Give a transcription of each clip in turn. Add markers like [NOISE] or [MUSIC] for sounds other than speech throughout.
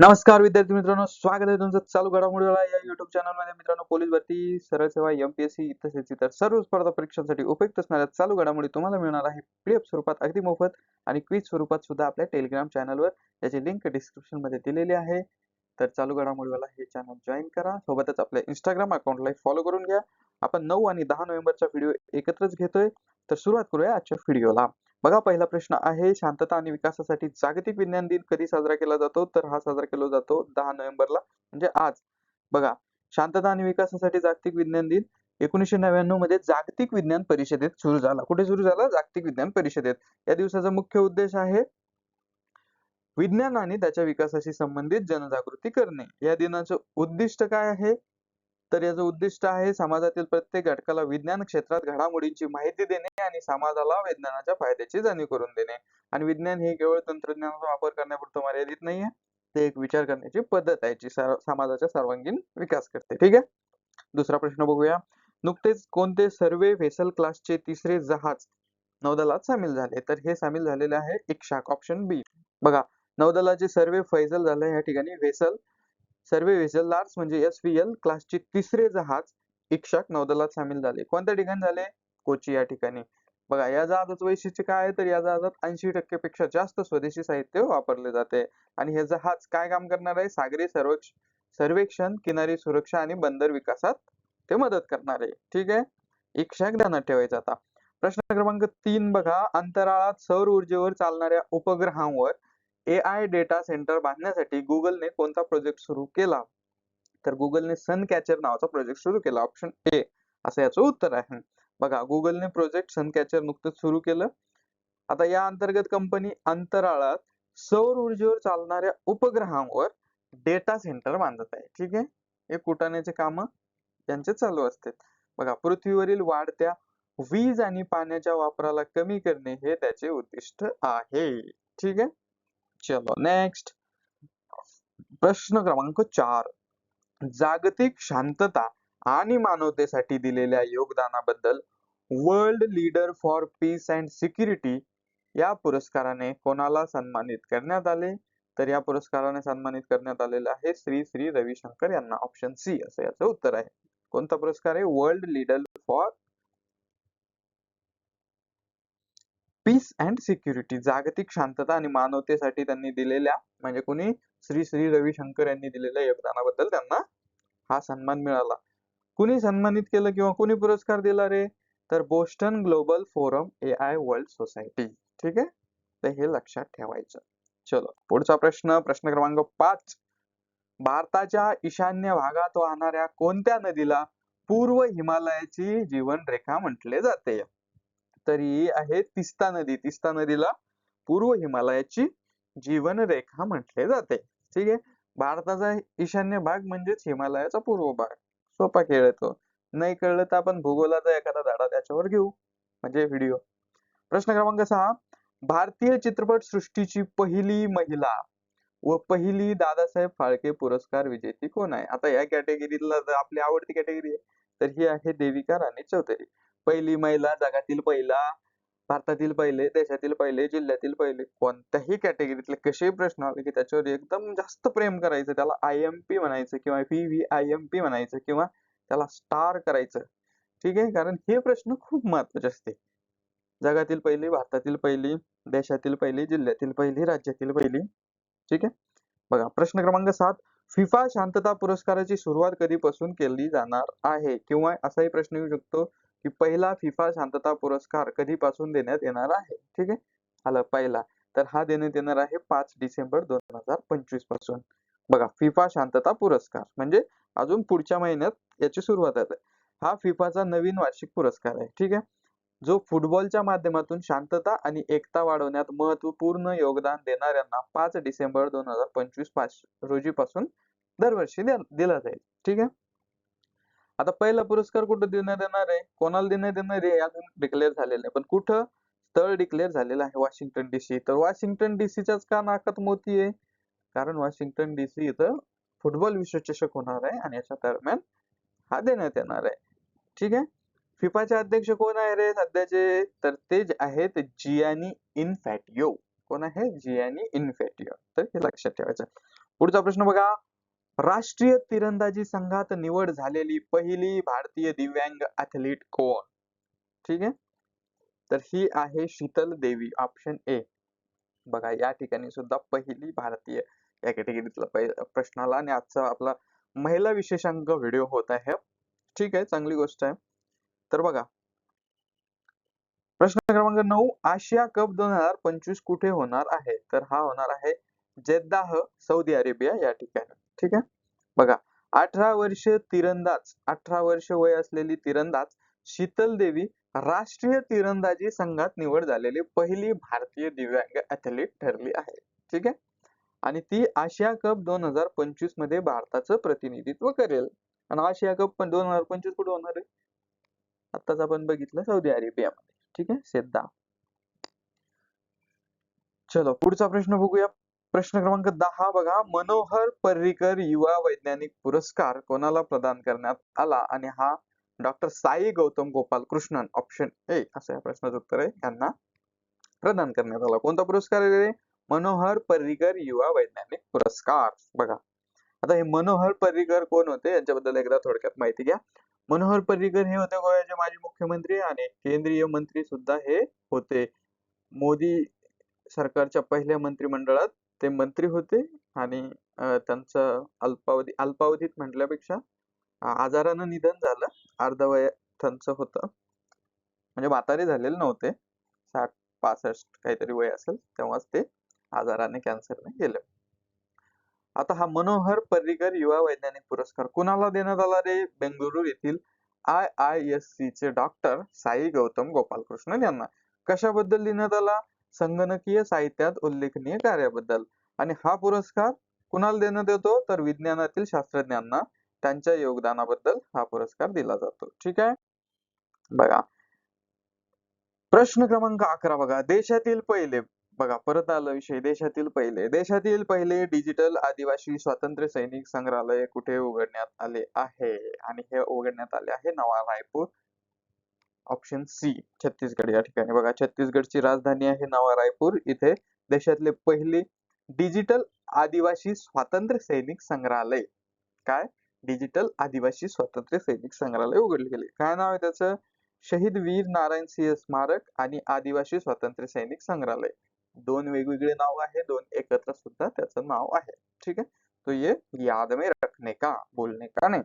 नमस्कार विद्यार्थी मित्रांनो स्वागत आहे तुमचं चालू घडामोडीला या युट्यूब चॅनलमध्ये. मित्रांनो पोलीस भरती सरळ सेवा एमपीएससी तसेच इतर सर्व स्पर्धा परीक्षांसाठी उपयुक्त असणाऱ्या चालू घडामोडी तुम्हाला मिळणार आहे. पीडीएफ स्वरूपात अगदी मोफत आणि क्विज स्वरूपात सुद्धा आपल्या टेलिग्राम चॅनलवर याची लिंक डिस्क्रिप्शनमध्ये दिलेली आहे. तर चालू घडामोडीवाला हे चॅनल जॉईन करा. सोबतच आपल्या इंस्टाग्राम अकाउंटला फॉलो करून घ्या. आपण नऊ आणि दहा नोव्हेंबरचा व्हिडिओ एकत्रच घेतोय. तर सुरुवात करूया आजच्या व्हिडिओला बघा पहिला प्रश्न आहे शांतता आणि विकासासाठी जागतिक विज्ञान दिन कधी साजरा केला जातो? तर हा साजरा केला जातो दहा नोव्हेंबरला म्हणजे आज. बघा शांतता आणि विकासासाठी जागतिक विज्ञान दिन एकोणीसशे नव्याण्णवमध्ये जागतिक विज्ञान परिषदेत सुरू झाला. कुठे सुरू झाला? जागतिक विज्ञान परिषदेत. या दिवसाचा मुख्य उद्देश आहे विज्ञान आणि त्याच्या विकासाशी संबंधित जनजागृती करणे. या दिनाचं उद्दिष्ट काय आहे? तर याचं उद्दिष्ट आहे समाजातील प्रत्येक घटकाला विज्ञान क्षेत्रात घडामोडींची माहिती देणे आणि समाजाला विज्ञानाच्या फायद्याची जाणीव करून देणे. आणि विज्ञान हे केवळ तंत्रज्ञानाचा वापर करण्यापुरतं मर्यादित नाहीये ते एक विचार करण्याची पद्धत आहे जी समाजाचा सर्वांगीण विकास करते. ठीक आहे? दुसरा प्रश्न बघूया. नुकतेच कोणते सर्वे व्हेसल क्लासचे तिसरे जहाज नौदलात सामील झाले? तर हे सामील झालेले आहे इक्षाक ऑप्शन बी. बघा नौदलाचे सर्वे फैजल झाले या ठिकाणी व्हेसल सर्वे व्हेसल लार्स म्हणजे एस व्ही एल क्लासचे तिसरे जहाज इक्षक नौदलात सामील झाले. कोणत्या ठिकाणी झाले? कोची या ठिकाणी. बघा या जहाजाचं वैशिष्ट्य काय आहे? तर या जहाजात ऐंशी टक्के पेक्षा जास्त स्वदेशी साहित्य वापरले जाते. आणि हे जहाज काय काम करणार आहे? सागरी सर्वेक्ष सर्वेक्षण किनारी सुरक्षा आणि बंदर विकासात ते मदत करणार आहे. ठीक आहे? इक्षक ध्यानात ठेवायचा आता. प्रश्न क्रमांक तीन बघा. अंतराळात सौर ऊर्जेवर चालणाऱ्या उपग्रहांवर ए आय डेटा सेंटर बांधण्यासाठी गुगलने कोणता प्रोजेक्ट सुरू केला? तर गुगलने सन कॅचर नावाचा प्रोजेक्ट सुरू केला. ऑप्शन ए असं याचं उत्तर आहे. बघा गुगलने प्रोजेक्ट सन कॅचर नुकतंच सुरू केलं. आता या अंतर्गत कंपनी अंतराळात सौर ऊर्जेवर चालणाऱ्या उपग्रहांवर डेटा सेंटर बांधत आहे. ठीक आहे? हे कुटाण्याचे काम त्यांचे चालू असते बघा पृथ्वीवरील वाढत्या वीज आणि पाण्याच्या वापराला कमी करणे हे त्याचे उद्दिष्ट आहे. ठीक आहे? चलो नेक्स्ट प्रश्न क्रमांक चार. जागतिक शांतता आणि मानवतेसाठी दिलेल्या योगदानाबद्दल world leader for peace and security या पुरस्काराने कोणाला सन्मानित करण्यात आले? तर या पुरस्काराने सन्मानित करण्यात आलेलं आहे श्री श्री रविशंकर यांना ऑप्शन सी असं याचं उत्तर आहे. कोणता पुरस्कार आहे? World leader for peace and security जागतिक शांतता आणि मानवतेसाठी त्यांनी दिलेल्या म्हणजे कुणी? श्री श्री रविशंकर यांनी दिलेल्या योगदानाबद्दल त्यांना हा सन्मान मिळाला. कुणी सन्मानित केलं किंवा कुणी पुरस्कार दिला रे? तर Boston global forum A I world society. ठीक आहे? तर हे लक्षात ठेवायचं. चलो पुढचा प्रश्न प्रश्न क्रमांक पाच. भारताच्या ईशान्य भागात वाहणाऱ्या कोणत्या नदीला पूर्व हिमालयाची जीवन रेखा म्हटले जाते? तरी आहे तिस्ता नदी. तिस्ता नदीला पूर्व हिमालयाची जीवनरेखा म्हटले जाते. ठीक आहे? भारताचा ईशान्य भाग म्हणजेच हिमालयाचा पूर्व भाग. सोपा खेळ येतो नाही कळलं तर आपण भूगोलाचा एखादा धडा त्याच्यावर घेऊ. म्हणजे व्हिडिओ प्रश्न क्रमांक सहा. भारतीय चित्रपट सृष्टीची पहिली महिला व पहिली दादासाहेब फाळके पुरस्कार विजेती कोण आहे? आता या कॅटेगरीला आपली आवडती कॅटेगरी आहे. तर ही आहे देविका राणी चौधरी. पहिली महिला जगातील पहिला भारतातील पहिले देशातील पहिले जिल्ह्यातील पहिले कोणत्याही कॅटेगरीतले कसेही प्रश्न आले की त्याच्यावर एकदम जास्त प्रेम करायचं त्याला आय एम पी म्हणायचं किंवा V V I M P म्हणायचं किंवा त्याला स्टार करायचं. ठीक आहे? कारण हे प्रश्न खूप महत्त्वाचे असते. जगातील पहिली भारतातील पहिली देशातील पहिली जिल्ह्यातील पहिली राज्यातील पहिली. ठीक आहे? बघा प्रश्न क्रमांक सात. फिफा शांतता पुरस्काराची सुरुवात कधीपासून केली जाणार आहे? किंवा असाही प्रश्न येऊ शकतो. की पहिला फिफा शांतता पुरस्कार कधीपासून देण्यात येणार आहे? ठीक आहे? आलं पहिला. तर हा देण्यात येणार आहे पाच डिसेंबर दोन हजार पंचवीसपासून. बघा फिफा शांतता पुरस्कार. म्हणजे अजून पुढच्या महिन्यात याची सुरुवात आहे. हा फिफाचा नवीन वार्षिक पुरस्कार आहे. ठीक आहे? जो फुटबॉलच्या माध्यमातून शांतता आणि एकता वाढवण्यात महत्त्वपूर्ण योगदान देणाऱ्यांना पाच डिसेंबर दोन हजार पंचवीस पाच रोजी पासून दरवर्षी दिला जाईल. ठीक आहे? आता पहिला पुरस्कार कुठं देण्यात येणार आहे? कोणाला देण्यात येणार आहे? अजून डिक्लेअर झालेलं आहे पण कुठं? स्थळ डिक्लेअर झालेलं आहे वॉशिंग्टन डीसी तर वॉशिंग्टन डीसीच्याच का नाकात मोती आहे? कारण वॉशिंग्टन डीसी इथं फुटबॉल विश्वचषक होणार आहे आणि याच्या दरम्यान हा देण्यात येणार आहे. ठीक आहे? फिफाचे अध्यक्ष कोण आहे रे? सध्याचे तर ते जे आहेत जियानी इनफॅटिओ. कोण आहे? जियानी इनफॅटिओ. तर हे लक्षात ठेवायचं पुढचा प्रश्न बघा. राष्ट्रीय तिरंदाजी संघात निवड झालेली पहिली भारतीय दिव्यांग ऍथलीट कोण? ठीक आहे? तर ही आहे शीतल देवी ऑप्शन ए बघा या ठिकाणी सुद्धा पहिली भारतीय या कॅटेगरीतला प्रश्नाला आणि आजचा आपला महिला विशेषांक व्हिडिओ होत आहे. ठीक आहे चांगली गोष्ट आहे. तर बघा. प्रश्न क्रमांक नऊ आशिया कप दोन हजार पंचवीस कुठे होणार आहे? तर हा होणार आहे जेद्दाह सौदी अरेबिया या ठिकाणी. ठीक आहे? बघा अठरा वर्ष तिरंदाज अठरा वर्ष वय असलेली तिरंदाज शीतल देवी राष्ट्रीय तिरंदाजी संघात निवड झालेली पहिली भारतीय दिव्यांग ऍथलीट ठरली आहे. ठीक आहे? आणि ती आशिया कप दोन हजार पंचवीसमध्ये भारताचं प्रतिनिधित्व करेल. आणि आशिया कप पण दोन हजार पंचवीस कुठे होणार आहे? आताच आपण बघितलं सौदी अरेबियामध्ये. ठीक आहे? सिद्धा चलो पुढचा प्रश्न बघूया. प्रश्न क्रमांक दहा बघा. मनोहर पर्रीकर युवा वैज्ञानिक पुरस्कार कोणाला प्रदान करण्यात आला? आणि हा doctor Sai Gautam Gopal Krishnan option A असं या प्रश्नाचं उत्तर आहे. यांना प्रदान करण्यात आला. कोणता पुरस्कार आहे मनोहर पर्रीकर युवा वैज्ञानिक पुरस्कार. बघा. आता हे मनोहर पर्रीकर कोण होते? यांच्याबद्दल एकदा थोडक्यात माहिती घ्या. मनोहर पर्रीकर हे होते गोव्याचे माजी मुख्यमंत्री आणि केंद्रीय मंत्री सुद्धा हे होते. मोदी सरकारच्या पहिल्या मंत्रिमंडळात ते मंत्री होते आणि त्यांचं अल्पावधी अल्पावधीत म्हटल्यापेक्षा आजारानं निधन झालं. अर्धवय त्यांचं होतं. म्हणजे म्हातारे झालेले नव्हते. साठ पासष्ट काहीतरी वय असेल तेव्हाच ते आजाराने कॅन्सरने गेले. आता हा मनोहर पर्रीकर युवा वैज्ञानिक पुरस्कार कुणाला देण्यात आला रे? बेंगळुरू येथील आय आय एस सी चे डॉक्टर साई गौतम गोपालकृष्णन यांना. कशाबद्दल देण्यात आला? संगणकीय साहित्यात उल्लेखनीय कार्याबद्दल. आणि हा पुरस्कार कुणाला देण्यात येतो? तर विज्ञानातील शास्त्रज्ञांना. त्यांच्या योगदानाबद्दल हा पुरस्कार दिला जातो. ठीक आहे? बघा. प्रश्न क्रमांक अकरा बघा. देशातील पहिले. बघा परत आला विषय. देशातील पहिले. देशातील पहिले डिजिटल आदिवासी स्वातंत्र्य सैनिक संग्रहालय कुठे उघडण्यात आले आहे? आणि हे उघडण्यात आले आहे नवा रायपूर. ऑप्शन सी छत्तीसगड या ठिकाणी. बघा छत्तीसगडची राजधानी आहे नवा रायपूर. इथे देशातले पहिले डिजिटल आदिवासी स्वातंत्र्य सैनिक संग्रहालय. काय? डिजिटल आदिवासी स्वातंत्र्य सैनिक संग्रहालय उघडले गेले. काय नाव आहे त्याचं? शहीद वीर नारायण सिंह स्मारक आणि आदिवासी स्वातंत्र्य सैनिक संग्रहालय. दोन वेगवेगळे नाव आहे दोन एकत्र सुद्धा त्याचं नाव आहे. ठीक आहे? तो ये याद में रखने का बोलने का नाही.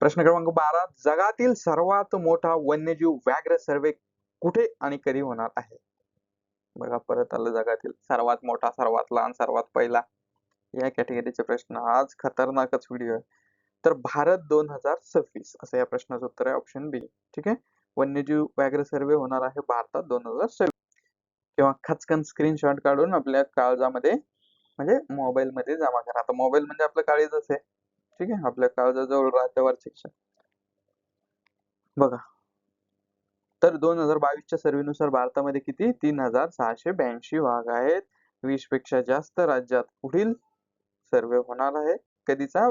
प्रश्न क्रमांक बारा जगातील सर्वात मोठा वन्यजीव व्याघ्र सर्वे कुठे आणि कधी होणार आहे? बघा परत आलं जगातील सर्वात मोठा सर्वात लहान सर्वात पहिला. या कॅटेगरीचे प्रश्न. आज खतरनाकच व्हिडिओ आहे. तर भारत दोन हजार सव्वीस असं या प्रश्नाचं उत्तर आहे. ऑप्शन बी ठीक आहे? वन्यजीव व्याघ्र सर्वे होणार आहे भारतात दोन हजार सव्वीस. किंवा खचकन स्क्रीनशॉट काढून आपल्या काळजामध्ये म्हणजे मोबाईल मध्ये जमा करा. आता मोबाईल म्हणजे आपलं काळीच आहे. ठीक आहे आपल्या काळजाजवळ राहते वार्षिकच्या बघा. तर दोन हजार बावीसच्या सर्वेनुसार भारतामध्ये किती? तीन हजार सहाशे ब्याऐंशी वाघ आहेत. वीसपेक्षा जास्त राज्यात पुढील सर्वे होणार आहे. कधीचा?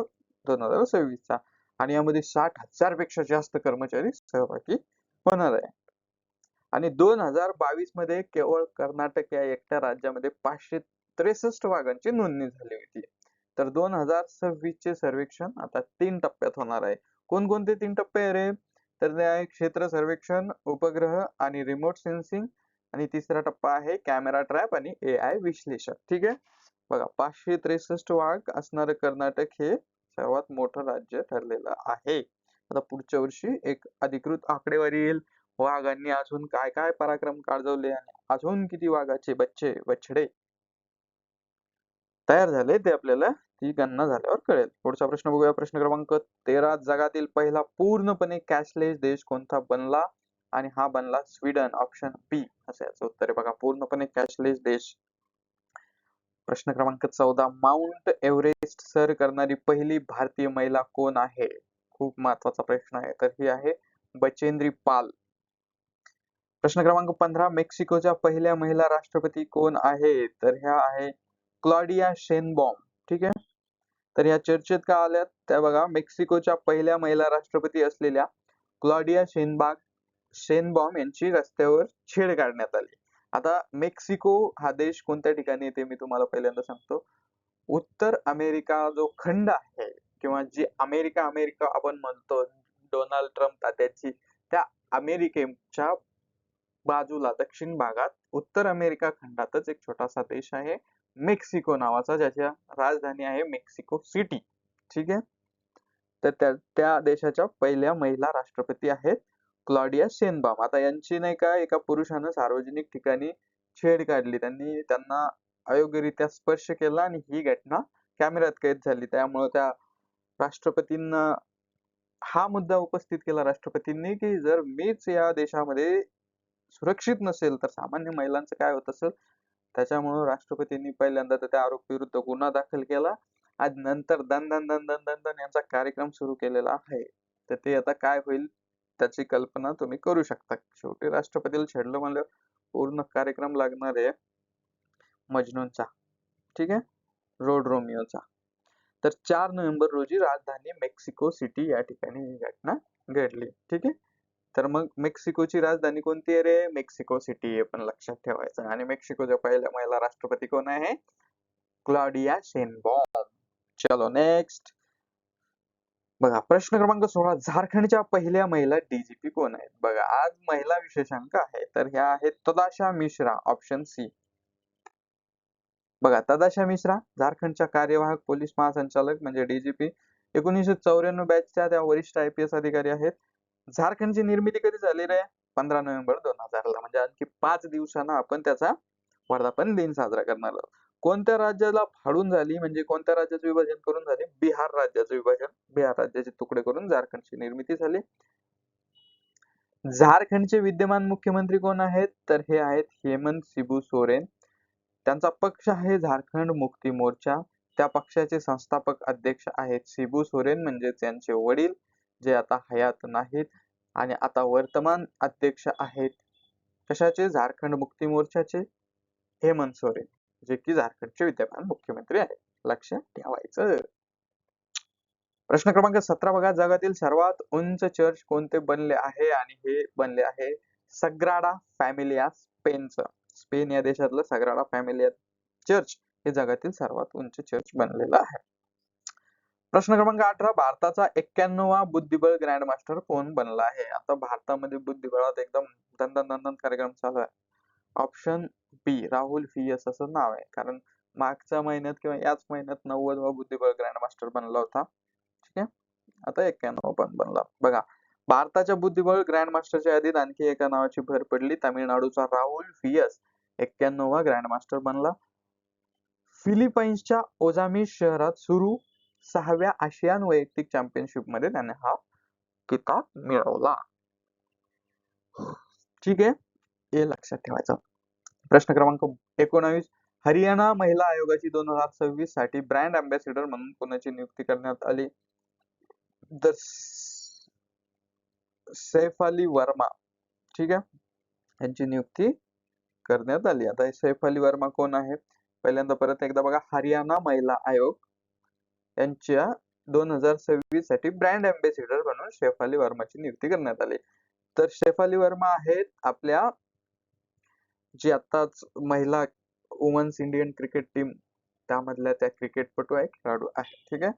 दोन हजार सव्वीसचा. आणि यामध्ये साठ हजारपेक्षा जास्त कर्मचारी सहभागी होणार आहे आणि दोन हजार बावीसमध्ये केवळ कर्नाटक या एकट्या राज्यामध्ये पाचशे त्रेसष्ट वाघांची नोंदणी झाली होती. तर दोन हजार सव्वीस चे सर्वेक्षण आता तीन टप्प्यात होणार आहे. कोणकोणते तीन टप्पे रे? तर ते आहे क्षेत्र सर्वेक्षण उपग्रह आणि रिमोट सेन्सिंग आणि तिसरा टप्पा आहे कॅमेरा ट्रॅप आणि ए आय विश्लेषक ठीक आहे? बघा पाचशे त्रेसष्ट वाघ असणारं कर्नाटक हे सर्वात मोठं राज्य ठरलेलं आहे. आता पुढच्या वर्षी एक अधिकृत आकडेवारी येईल. वाघांनी अजून काय काय पराक्रम गाजवले आणि अजून किती वाघाचे बच्चे बछडे? तयार झाले ते आपल्याला ती गणना झाल्यावर कळेल. पुढचा प्रश्न बघूया. प्रश्न क्रमांक तेरा. जगातील पहिला पूर्णपणे कॅशलेस देश कोणता बनला आणि हा बनला स्वीडन? ऑप्शन बी असं याचं उत्तर आहे बघा. पूर्णपणे कॅशलेस देश. प्रश्न क्रमांक चौदा. माउंट एव्हरेस्ट सर करणारी पहिली भारतीय महिला कोण आहे? खूप महत्त्वाचा प्रश्न आहे. तर ही आहे बचेंद्री पाल. प्रश्न क्रमांक पंधरा. मेक्सिकोच्या पहिल्या महिला राष्ट्रपती कोण आहे? तर ह्या आहे क्लॉडिया शेनबॉम ठीक आहे? तर या चर्चेत का आल्यात त्या बघा मेक्सिकोच्या पहिल्या महिला राष्ट्रपती असलेल्या क्लॉडिया शेनबाग शेनबॉम यांची रस्त्यावर छेड काढण्यात आली. आता मेक्सिको हा देश कोणत्या ठिकाणी येते मी तुम्हाला पहिल्यांदा सांगतो? उत्तर अमेरिका जो खंड आहे किंवा जी अमेरिका अमेरिका आपण म्हणतो डोनाल्ड ट्रम्प तात्याची त्या अमेरिकेच्या बाजूला दक्षिण भागात उत्तर अमेरिका खंडातच एक छोटासा देश आहे. मेक्सिको नावाचा ज्याच्या राजधानी आहे मेक्सिको सिटी. ठीक आहे? तर त्या त्या देशाच्या पहिल्या महिला राष्ट्रपती आहेत क्लॉडिया शेनबाम. आता यांची नाही का एका पुरुषानं सार्वजनिक ठिकाणी छेड काढली. त्यांनी त्यांना अयोग्यरित्या स्पर्श केला आणि ही घटना कॅमेऱ्यात कैद झाली. त्यामुळे त्या राष्ट्रपतींना हा मुद्दा उपस्थित केला राष्ट्रपतींनी की जर मीच या देशामध्ये सुरक्षित नसेल तर सामान्य महिलांचं काय होत असेल? त्याच्यामुळे राष्ट्रपतींनी पहिल्यांदा तर त्या आरोपी विरुद्ध गुन्हा दाखल केला आणि नंतर दन दन दन दन दन दन यांचा कार्यक्रम सुरू केलेला आहे. तर ते आता काय होईल त्याची कल्पना तुम्ही करू शकता. शेवटी राष्ट्रपतीला छेडलं म्हणलं पूर्ण कार्यक्रम लागणार आहे मजनूंचा ठीक आहे? रोड रोमिओचा. तर चार नोव्हेंबर रोजी राजधानी मेक्सिको सिटी या ठिकाणी ही घटना घडली. ठीक आहे? तर मग मेक्सिकोची राजधानी कोणती आहे रे? मेक्सिको सिटी हे पण लक्षात ठेवायचं. आणि मेक्सिकोच्या पहिल्या महिला राष्ट्रपती कोण आहे? क्लॉडिया शेनबॉम चलो नेक्स्ट बघा प्रश्न क्रमांक सोळा. झारखंडच्या पहिल्या महिला डीजीपी कोण आहेत? बघा आज महिला विशेषांक आहे. तर ह्या आहेत तदाशा मिश्रा ऑप्शन सी बघा तदाशा मिश्रा झारखंडच्या कार्यवाहक पोलीस महासंचालक म्हणजे डीजीपी एकोणीसशे चौऱ्याण्णव बॅचच्या त्या वरिष्ठ आय पी एस अधिकारी आहेत. झारखंडची निर्मिती कधी झाली रे? पंधरा नोव्हेंबर दोन हजारला म्हणजे आणखी पाच दिवसांना आपण त्याचा वर्धापन दिन साजरा करणार आहोत. कोणत्या राज्याला फाडून झाली म्हणजे कोणत्या राज्याचं विभाजन करून झाले? बिहार राज्याचं विभाजन. बिहार राज्याचे तुकडे करून झारखंडची निर्मिती झाली. झारखंडचे विद्यमान मुख्यमंत्री कोण आहेत? तर हे आहेत हेमंत सिबू सोरेन. त्यांचा पक्ष आहे झारखंड मुक्ती मोर्चा. त्या पक्षाचे संस्थापक अध्यक्ष आहेत सिबू सोरेन म्हणजे त्यांचे वडील. जे आता हयात नाहीत आणि आता वर्तमान अध्यक्ष आहेत. कशाचे? झारखंड मुक्ती मोर्चाचे? हेमंत सोरेन जे की झारखंडचे विद्यमान मुख्यमंत्री आहेत. लक्षात ठेवायचं. प्रश्न क्रमांक सतरा बघा. जगातील सर्वात उंच चर्च कोणते बनले आहे आणि हे बनले आहे? सग्राडा फॅमिलिया स्पेनचं. स्पेन या देशातलं सग्राडा फॅमिलिया चर्च हे जगातील सर्वात उंच चर्च बनलेलं आहे. प्रश्न क्रमांक अठरा भारताचा एक्क्याण्णवा बुद्धिबळ ग्रँड मास्टर कोण बनला आहे? आता भारतामध्ये बुद्धिबळात एकदम दंदन दंदन कार्यक्रम चालू आहे. ऑप्शन बी राहुल फियस असं नाव आहे. कारण मागच्या महिन्यात किंवा याच महिन्यात नव्वदवा बुद्धिबळ ग्रँड मास्टर बनला होता. ठीक आहे? आता एक्क्याण्णव पण बनला. बघा भारताच्या बुद्धिबळ ग्रँड मास्टरच्या यादीत आणखी एका नावाची भर पडली. तामिळनाडूचा राहुल फियस एक्क्याण्णवा ग्रँड मास्टर बनला. फिलिपाईन्सच्या ओझामी शहरात सुरू सहाव्या आशियान वैयक्तिक चॅम्पियनशिपमध्ये त्याने हा किताब मिळवला. ठीक आहे. हे लक्षात ठेवायचं. प्रश्न क्रमांक एकोणावीस. हरियाणा महिला आयोगाची दोन हजार सव्वीससाठी ब्रँड अँबॅसिडर म्हणून कोणाची नियुक्ती करण्यात आली. द सैफ अली वर्मा. ठीक आहे. यांची नियुक्ती करण्यात आली. आता हे सैफ अली वर्मा कोण आहे पहिल्यांदा परत एकदा बघा. हरियाणा महिला आयोग. यांच्या दोन हजार सव्वीससाठी ब्रँड अँबॅसिडर म्हणून शेफाली वर्माची नियुक्ती करण्यात आली. तर शेफाली वर्मा आहेत आपल्या जी आताच महिला वुमन्स इंडियन क्रिकेट टीम त्यामधल्या त्या क्रिकेटपटू आहे खेळाडू आहे ठीक आहे?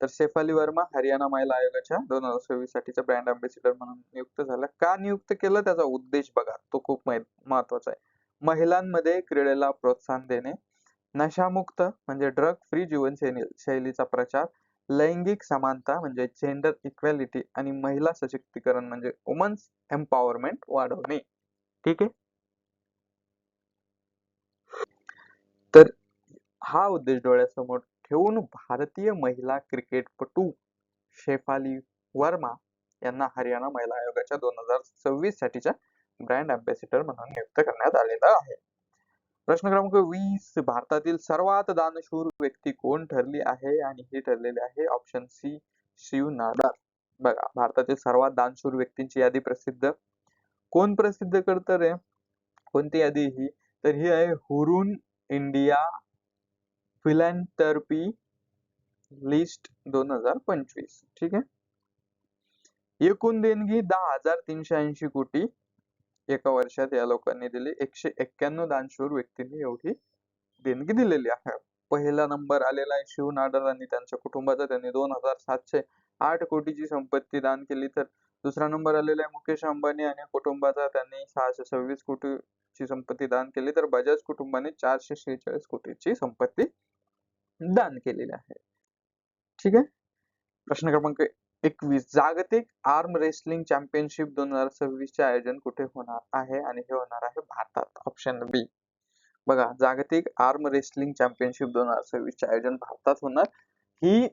तर शेफाली वर्मा हरियाणा महिला आयोगाच्या दोन हजार सव्वीस साठीच्या ब्रँड अँबॅसिडर म्हणून नियुक्त झाला. का नियुक्त केलं? त्याचा उद्देश बघा तो खूप महत्त्वाचा आहे. महिलांमध्ये क्रीडेला प्रोत्साहन देणे नशामुक्त म्हणजे ड्रग फ्री जीवनशैली शैलीचा प्रचार लैंगिक समानता म्हणजे जेंडर इक्वॅलिटी आणि महिला सशक्तीकरण म्हणजे वुमन्स एम्पॉवरमेंट वाढवणे. ठीक आहे? तर हा उद्देश डोळ्यासमोर ठेवून भारतीय महिला क्रिकेटपटू शेफाली वर्मा यांना हरियाणा महिला आयोगाच्या दोन हजार सव्वीस साठीच्या ब्रँड अँबॅसिडर म्हणून नियुक्त करण्यात आलेला आहे. प्रश्न क्रमांक वीस भारतातील सर्वात दानशूर व्यक्ती कोण ठरली आहे? आणि हे ठरलेले आहे ऑप्शन सी शिव नाडार बघा भारतातील सर्वात दानशूर व्यक्तींची यादी प्रसिद्ध. कोण प्रसिद्ध करत रे? कोणती यादी ही? तर ही आहे हुरून इंडिया फिलॅन्थर्पी लिस्ट दोन हजार पंचवीस. ठीक आहे? एकूण देणगी दहा हजार तीनशे ऐंशी कोटी. एका वर्षात या लोकांनी दिली. एकशे एक्क्याण्णव दानशूर व्यक्तींनी एवढी देणगी दिलेली आहे. पहिला नंबर आलेला आहे शिव नाडर आणि त्यांच्या कुटुंबाचा. त्यांनी दोन हजार सातशे आठ कोटीची संपत्ती दान केली. तर दुसरा नंबर आलेला आहे मुकेश अंबानी आणि कुटुंबाचा. त्यांनी सहाशे सव्वीस कोटीची संपत्ती दान केली. तर बजाज कुटुंबाने चारशे शेहेचाळीस कोटीची संपत्ती दान केलेली आहे. ठीक आहे? प्रश्न क्रमांक एकवीस. जागतिक आर्म रेसलिंग चॅम्पियनशिप दोन हजार सव्वीस चे आयोजन कुठे होणार आहे? आणि हे होणार आहे भारतात. ऑप्शन बी बघा जागतिक आर्म रेसलिंग चॅम्पियनशिप दोन हजार सव्वीस चे आयोजन भारतात होणार. ही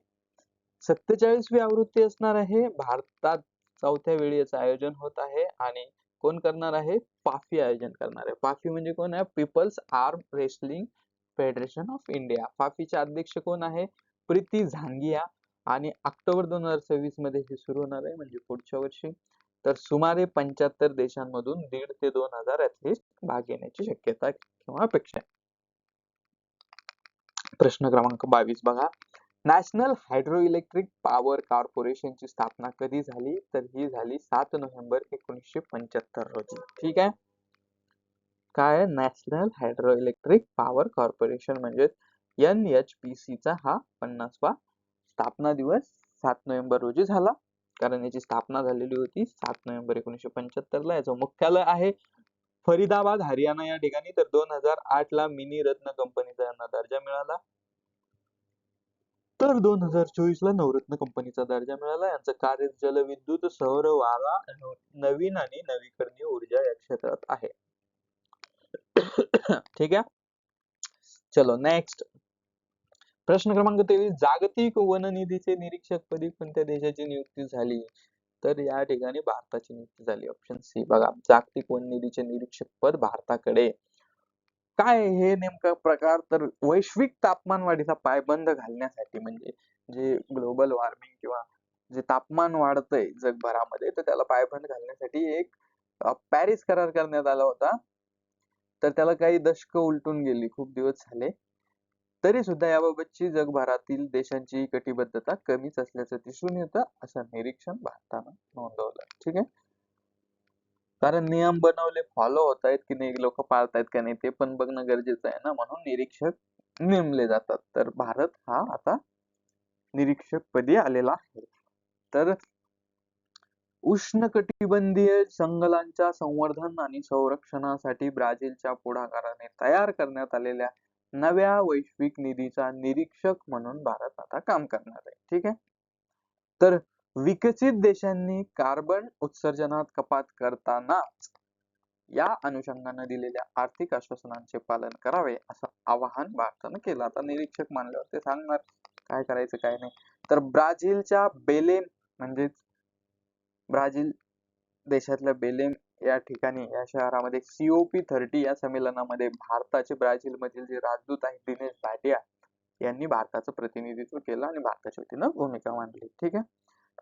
सत्तेचाळीसवी आवृत्ती असणार आहे. भारतात चौथ्या वेळी याचं आयोजन होत आहे. आणि कोण करणार आहे? पाफी आयोजन करणार आहे. पाफी म्हणजे कोण आहे? People's arm wrestling federation of India पाफीचे अध्यक्ष कोण आहे? प्रीती झांगिया. आणि ऑक्टोबर दोन हजार सव्वीसमध्ये हे सुरू होणार आहे म्हणजे पुढच्या वर्षी. तर सुमारे पंच्याहत्तर देशांमधून दीड ते दोन हजार ऍथलीट भाग घेण्याची शक्यता किंवा अपेक्षा आहे. प्रश्न क्रमांक बावीस बघा. नॅशनल हायड्रो इलेक्ट्रिक पॉवर कॉर्पोरेशनची स्थापना कधी झाली? तर ही झाली सात नोव्हेंबर एकोणीसशे पंच्याहत्तर रोजी. ठीक आहे? काय? National hydro electric power corporation म्हणजे एन एच पी चा हा पन्नासवा स्थापना दिवस सात नोव्हेंबर रोजी झाला. कारण याची स्थापना झालेली होती सात नोव्हेंबर एकोणीसशे पंच्याहत्तरला. याचं मुख्यालय आहे फरीदाबाद हरियाणा. या ठिकाणी तर दोन हजार आठ ला मिनी रत्न कंपनीचा यांना दर्जा मिळाला. तर दोन हजार चोवीस ला नवरत्न कंपनीचा दर्जा मिळाला. यांचं कार्य जलविद्युत सौर वारा नवीन आणि नवीकरणीय ऊर्जा या क्षेत्रात आहे. [COUGHS] ठीक आहे? चलो नेक्स्ट प्रश्न क्रमांक तेवीस जागतिक वन निधीचे निरीक्षक पदी कोणत्या देशाची नियुक्ती झाली? तर या ठिकाणी भारताची नियुक्ती झाली. ऑप्शन सी बघा. जागतिक वन निधीचे निरीक्षक पद भारताकडे. काय हे नेमका प्रकार? तर वैश्विक तापमान वाढीचा पायबंद घालण्यासाठी म्हणजे जे ग्लोबल वॉर्मिंग किंवा जे तापमान वाढतंय जगभरामध्ये तर त्याला पायबंद घालण्यासाठी एक पॅरिस करार करण्यात आला होता. तर त्याला काही दशक उलटून गेली. खूप दिवस झाले. तरी सुद्धा याबाबतची जगभरातील देशांची कटिबद्धता कमीच असल्याचं दिसून येतं असं निरीक्षण भारतानं नोंदवलं ठीक आहे? कारण नियम बनवले फॉलो होत आहेत की नाही लोक पाळतायत का नाही ते पण बघणं गरजेचं आहे ना? म्हणून निरीक्षक नेमले जातात. तर भारत हा आता निरीक्षक पदी आलेला आहे. तर उष्ण कटिबंधीय जंगलांच्या संवर्धन आणि संरक्षणासाठी ब्राझीलच्या पुढाकाराने तयार करण्यात आलेल्या नव्या वैश्विक निधीचा निरीक्षक म्हणून भारत आता काम करणार आहे. ठीक आहे? तर विकसित देशांनी कार्बन उत्सर्जनात कपात करताना या अनुषंगाने दिलेल्या आर्थिक आश्वासनांचे पालन करावे असं आवाहन भारतानं केलं. आता निरीक्षक मानल्यावर ते सांगणार काय करायचं काय नाही. तर ब्राझीलच्या बेलेम म्हणजेच ब्राझील देशातल्या बेलेम या ठिकाणी या शहरामध्ये सीओपी थर्टी या संमेलनामध्ये भारताचे ब्राझील मधील जे राजदूत आहेत दिनेश भाटिया यांनी भारताचं प्रतिनिधित्व केलं आणि भारताच्या वतीनं भूमिका मांडली. ठीक आहे?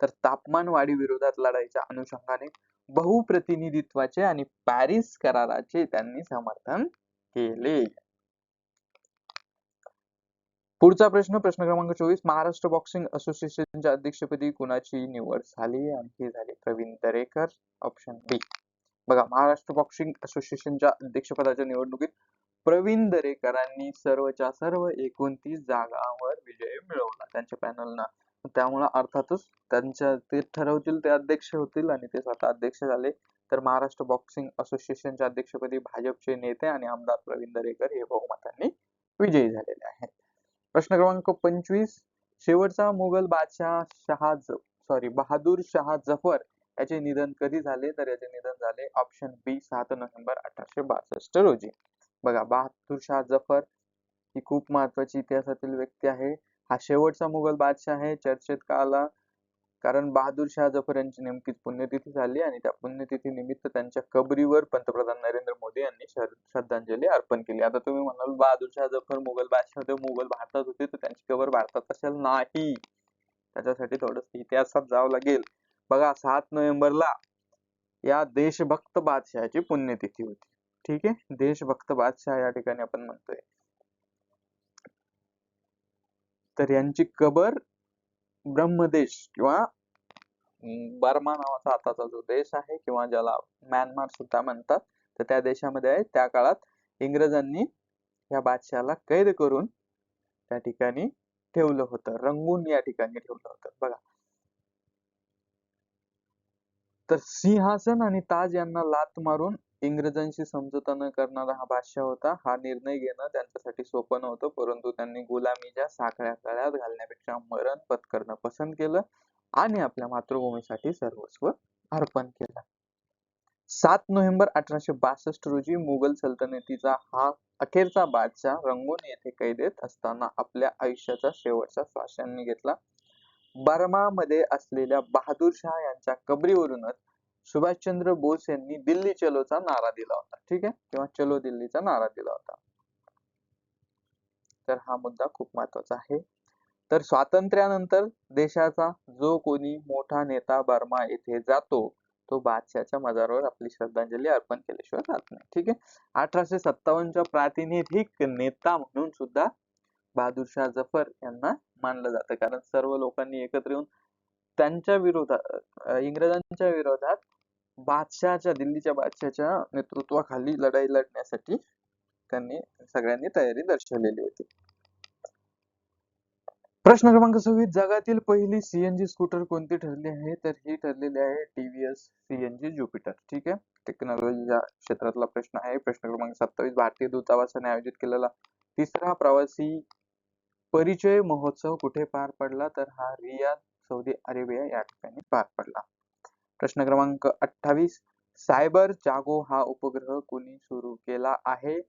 तर तापमान वाढी विरोधात लढाईच्या अनुषंगाने बहुप्रतिनिधित्वाचे आणि पॅरिस कराराचे त्यांनी समर्थन केले. पुढचा प्रश्न प्रश्न क्रमांक चोवीस. महाराष्ट्र बॉक्सिंग असोसिएशनच्या अध्यक्षपदी कुणाची निवड झाली? आणि ही झाली प्रवीण दरेकर. ऑप्शन बी. बघा महाराष्ट्र बॉक्सिंग असोसिएशनच्या अध्यक्षपदाच्या निवडणुकीत प्रवीण दरेकरांनी सर्वच्या सर्व एकोणतीस जागांवर विजय मिळवला त्यांच्या पॅनलना. त्यामुळे अर्थातच त्यांच्या ते ठरवतील ते अध्यक्ष होतील आणि ते स्वतः अध्यक्ष झाले. तर महाराष्ट्र बॉक्सिंग असोसिएशनच्या अध्यक्षपदी भाजपचे नेते आणि आमदार प्रवीण दरेकर हे बहुमतांनी विजयी झालेले आहेत. प्रश्न क्रमांक पंचवीस शेवटचा मुघल बादशाह शहा सॉरी बहादूर शाह जफर याचे निधन कधी झाले? तर याचे निधन झाले ऑप्शन बी सात नोव्हेंबर अठराशे बासष्ट रोजी. बघा बहादूर शाह जफर ही खूप महत्वाची इतिहासातील व्यक्ती आहे. हा शेवटचा मुघल बादशाह आहे चर्चेत का आला कारण बहादूर शाह जफर यांची नेमकीच पुण्यतिथी झाली आणि त्या पुण्यतिथी निमित्त त्यांच्या कबरीवर पंतप्रधान नरेंद्र मोदी यांनी श्रद्धांजली अर्पण केली. आता तुम्ही म्हणाल बहादूर शाह जफर मुघल बादशाह होते मुघल भारतात होते तर त्यांची कबर भारतात असेल नाही. त्याच्यासाठी थोडस इतिहासात जावं लागेल. बघा सात नोव्हेंबरला या देशभक्त बादशहाची पुण्यतिथी होती. ठीक आहे? देशभक्त बादशाह या ठिकाणी आपण म्हणतोय. तर यांची कबर ब्रह्मदेश किंवा बर्मा नावाचा आताचा जो देश आहे किंवा ज्याला म्यानमार सुद्धा म्हणतात तर त्या देशामध्ये आहे. त्या काळात इंग्रजांनी या बादशहाला कैद करून त्या ठिकाणी ठेवलं होतं. रंगून या ठिकाणी ठेवलं होतं. बघा तर सिंहासन आणि ताज यांना लात मारून इंग्रजांशी समजोता न करणारा हा बादशाह होता. हा निर्णय घेणं त्यांच्यासाठी सोपं नव्हतं परंतु त्यांनी गुलामीच्या साखळ्या तळ्यात घालण्यापेक्षा मरण पत्करणं पसंत केलं आणि आपल्या मातृभूमीसाठी सर्वस्व अर्पण केलं. सात नोव्हेंबर अठराशे बासष्ट रोजी मुघल सल्तनतीचा हा अखेरचा बादशाह रंगून येथे कैदेत असताना आपल्या आयुष्याचा शेवटचा श्वास घेतला. बर्मामध्ये असलेल्या बहादूर शहा यांच्या कबरीवरूनच सुभाषचंद्र बोस यांनी दिल्ली चलोचा नारा दिला होता. ठीक आहे? किंवा चलो दिल्लीचा नारा दिला होता. तर हा मुद्दा खूप महत्त्वाचा आहे. तर स्वातंत्र्यानंतर देशाचा जो कोणी मोठा नेता बर्मा येथे जातो तो बादशाच्या मजारावर आपली श्रद्धांजली अर्पण केल्याशिवाय जात नाही. ठीक आहे? अठराशे सत्तावन्नच्या प्रातिनिधिक नेता म्हणून सुद्धा बहादूर शाह जफर यांना मानलं जातं. कारण सर्व लोकांनी एकत्र येऊन त्यांच्या विरोधात इंग्रजांच्या विरोधात बादशहाच्या दिल्लीच्या बादशहाच्या नेतृत्वाखाली लढाई लढण्यासाठी त्यांनी सगळ्यांनी तयारी दर्शवलेली होती. प्रश्न क्रमांक सव्वीस जगातील पहिली सीएनजी स्कूटर कोणती ठरली आहे? तर ही ठरलेली आहे टीव्हीएस सीएनजी ज्युपिटर ठीक आहे? टेक्नॉलॉजीच्या क्षेत्रातला प्रश्न आहे. प्रश्न क्रमांक सत्तावीस भारतीय दूतावासाने आयोजित केलेला तिसरा प्रवासी परिचय महोत्सव कुठे पार पडला? तर हा रियाद सौदी अरेबिया या ठिकाणी पार पडला. प्रश्न क्रमांक अठ्ठावीस सायबर जागो हा उपग्रह कोणी सुरू केला आहे?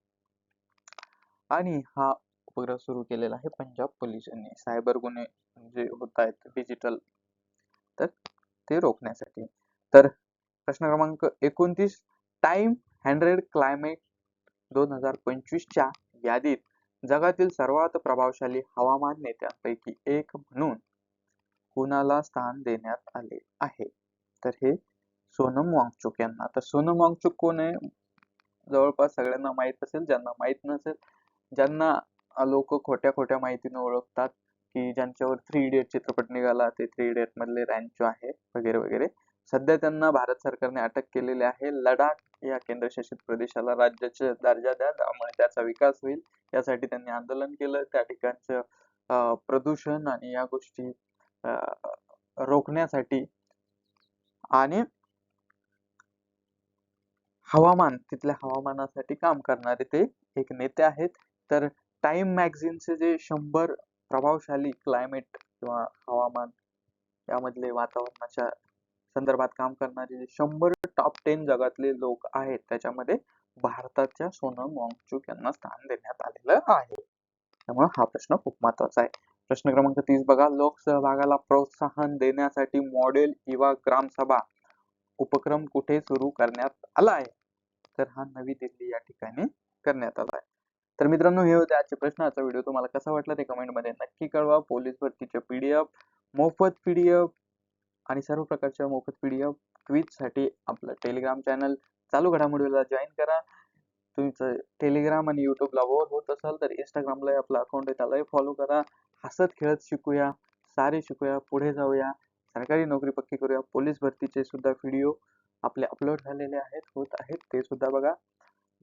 आणि हा उपग्रह सुरू केलेला आहे पंजाब पोलिसांनी. सायबर गुन्हे जे होत आहेत डिजिटल तर ते रोखण्यासाठी. तर प्रश्न क्रमांक एकोणतीस टाइम हंड्रेड क्लायमेट दोन हजार पंचवीसच्या यादीत जगातील सर्वात प्रभावशाली हवामान नेत्यांपैकी एक म्हणून कुणाला स्थान देण्यात आले आहे? तर हे सोनम वांगचुक यांना. तर सोनम वांगचुक कोण आहे? जवळपास सगळ्यांना माहीत असेल ज्यांना माहीत नसेल ज्यांना लोक खोट्या खोट्या माहितीने ओळखतात की ज्यांच्यावर थ्री इडियट चित्रपट निघाला ते थ्री इडियट मधले रँचो आहे वगैरे वगैरे. सध्या त्यांना भारत सरकारने अटक केलेली आहे. लडाख या केंद्रशासित प्रदेशाला राज्याचा दर्जा द्या त्यामुळे त्याचा विकास होईल. यासाठी त्यांनी आंदोलन केलं. त्या ठिकाणचं अं, प्रदूषण आणि या गोष्टी अं, रोखण्यासाठी आणि हवामान तिथल्या हवामानासाठी काम करणारे ते एक नेते आहेत. तर टाइम मॅगझिनचे जे शंभर प्रभावशाली क्लायमेट किंवा हवामान यामधले वातावरणाच्या संदर्भात काम करणारे जे शंभर टॉप टेन जगातले लोक आहेत. त्याच्यामध्ये भारताच्या सोनम वांगचुक यांना स्थान देण्यात आलेलं आहे. त्यामुळे हा प्रश्न खूप महत्त्वाचा आहे. प्रश्न क्रमांक तीस बघा. लोकसहभागाला प्रोत्साहन देण्यासाठी मॉडेल किंवा ग्रामसभा उपक्रम कुठे सुरू करण्यात आला आहे? तर हा नवी दिल्ली या ठिकाणी करण्यात आला आहे. तर मित्रांनो हे होते आजचे प्रश्न. आजचा व्हिडिओ तुम्हाला कसा वाटला ते कमेंटमध्ये नक्की कळवा. पोलीस भरतीचे पीडीएफ मोफत पीडीएफ आणि सर्व प्रकारच्या मोफत पी डी एफ क्विजसाठी आपलं टेलिग्राम चॅनल चालू घडामोडीला जॉईन करा. तुमचं टेलिग्राम आणि युट्यूबला बोर होत असाल तर इंस्टाग्रामला आपलं अकाउंट आहे त्यालाही फॉलो करा. हसत खेळत शिकूया सारे शिकूया पुढे जाऊया. सरकारी नोकरी पक्की करूया पोलीस भरतीचे सुद्धा व्हिडिओ आपले अपलोड झालेले आहेत होत आहेत ते सुद्धा बघा.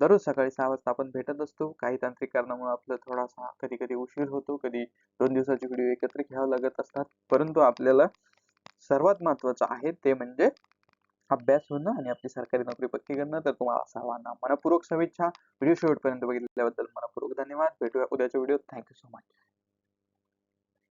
दररोज सकाळी सहा वाजता आपण भेटत असतो. काही तांत्रिक कारणामुळे आपलं थोडासा कधी कधी उशीर होतो कधी दोन दिवसाचे व्हिडिओ एकत्र घ्यावं लागत असतात. परंतु आपल्याला सर्वात महत्वाचं आहे ते म्हणजे अभ्यास होणं आणि आपली सरकारी नोकरी पक्की करणं. तर तुम्हाला सर्वांना मनपूर्वक शुभेच्छा. व्हिडिओ शेवटपर्यंत बघितल्याबद्दल मनपूर्वक धन्यवाद. भेटूया उद्याच्या व्हिडिओ थँक्यू सो मच